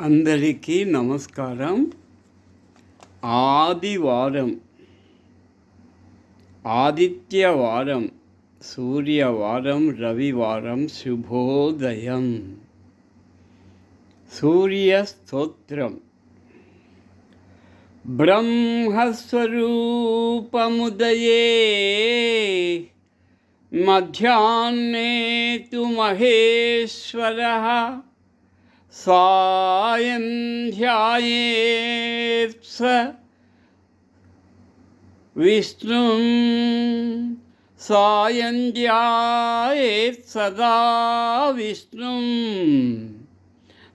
అందరికీ నమస్కారం. ఆదివారం ఆదిత్యవారం సూర్యవారం రవివారం శుభోదయం. సూర్యస్తోత్రం. బ్రహ్మస్వరూపముదయే. మధ్యాహ్నే తు మహేశ్వర. സായം ധ്യായേത്സ വിഷ്ണു സായം ധ്യായേത് സദാ വിഷ്ണു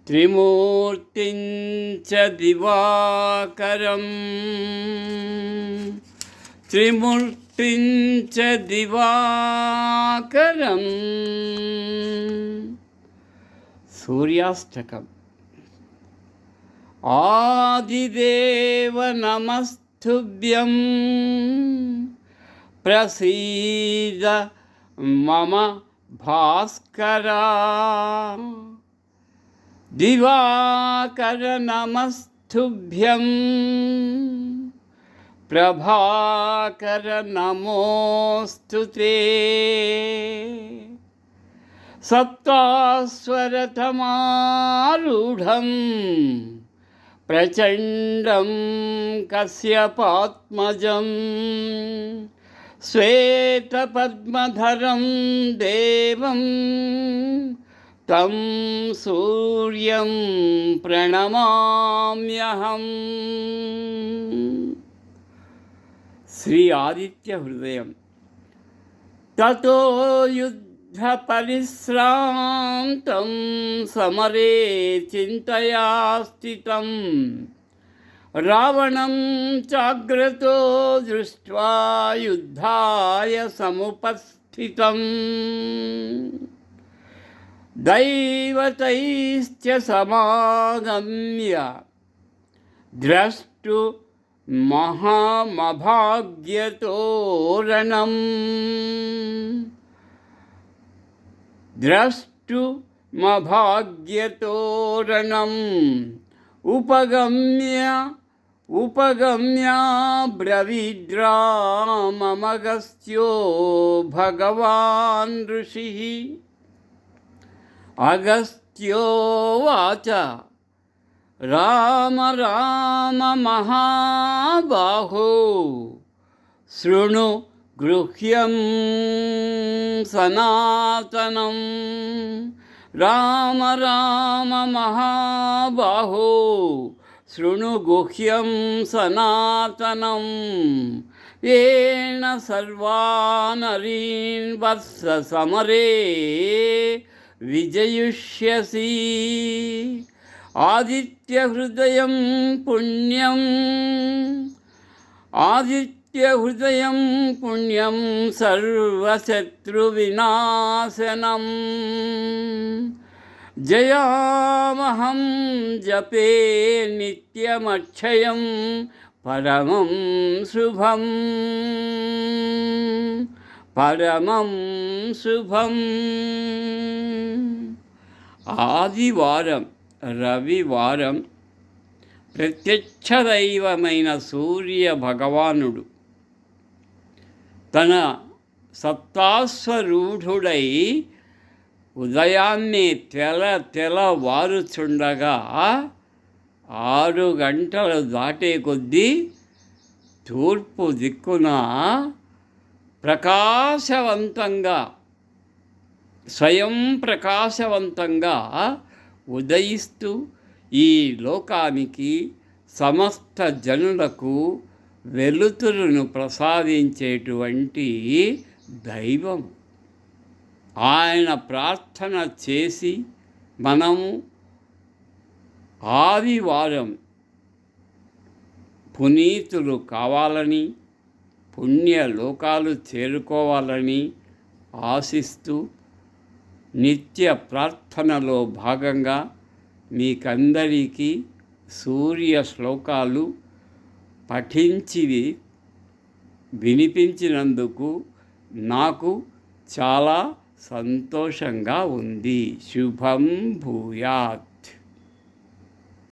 ത്രിമൂർത്തി ദിവാകരം. ത്രിമൂർത്തി ദിവാകരം. सूर्यास्तकम् आदिदेव नमस्तुभ्यं प्रसीद मम भास्कर। दिवाकर नमस्तुभ्यं प्रभाकर नमोस्तुते सत्कास्वरथमारूढं प्रचण्डं कश्यपात्मजं श्वेतपद्मधरं देवं तं सूर्यं प्रणमाम्यहम्। श्री आदित्यहृदयं ततो युद्ध పరిశ్రాంతం సమరే చింతయా స్థితం రావణం జాగ్రతో దృష్ట్వా యుద్ధాయ సముపస్థితం. దైవతైశ్చ సమాగమ్య. ద్రష్టు మహామభాగ్యతోరణం. द्रष्टुमभाग्यतोरणम् उपगम्य उपगम्याब्रवीद्राममगस्त्यो भगवान् ऋषिः। अगस्त्योवाच राम राम महाबाहो। शृणु गृह्यं सनातनं राम राम महाबाहो शृणु गुह्यं सनातनं येन सर्वानरीन् वत्समरे विजयिष्यसि आदित्यहृदयं पुण्यम् आदित्य నిత్యహృదయం పుణ్యం సర్వశత్రువినాశనం జయామహం జపే నిత్యమక్షయం పరమం శుభం పరమం శుభం ఆదివారం రవివారం ప్రత్యక్ష దైవమైన సూర్య భగవానుడు తన సత్తాస్వరూఢుడై ఉదయాన్నే తెల తెలవారుచుండగా ఆరు గంటలు దాటే కొద్దీ తూర్పు దిక్కున ప్రకాశవంతంగా స్వయం ప్రకాశవంతంగా ఉదయిస్తూ ఈ లోకానికి సమస్త జనులకు వెలుతురును ప్రసాదించేటువంటి దైవం. ఆయన ప్రార్థన చేసి మనము ఆదివారం పునీతులు కావాలని పుణ్యలోకాలు చేరుకోవాలని ఆశిస్తూ నిత్య ప్రార్థనలో భాగంగా మీకందరికీ సూర్య శ్లోకాలు పఠించివి వినిపించినందుకు నాకు చాలా సంతోషంగా ఉంది. శుభం భూయాత్.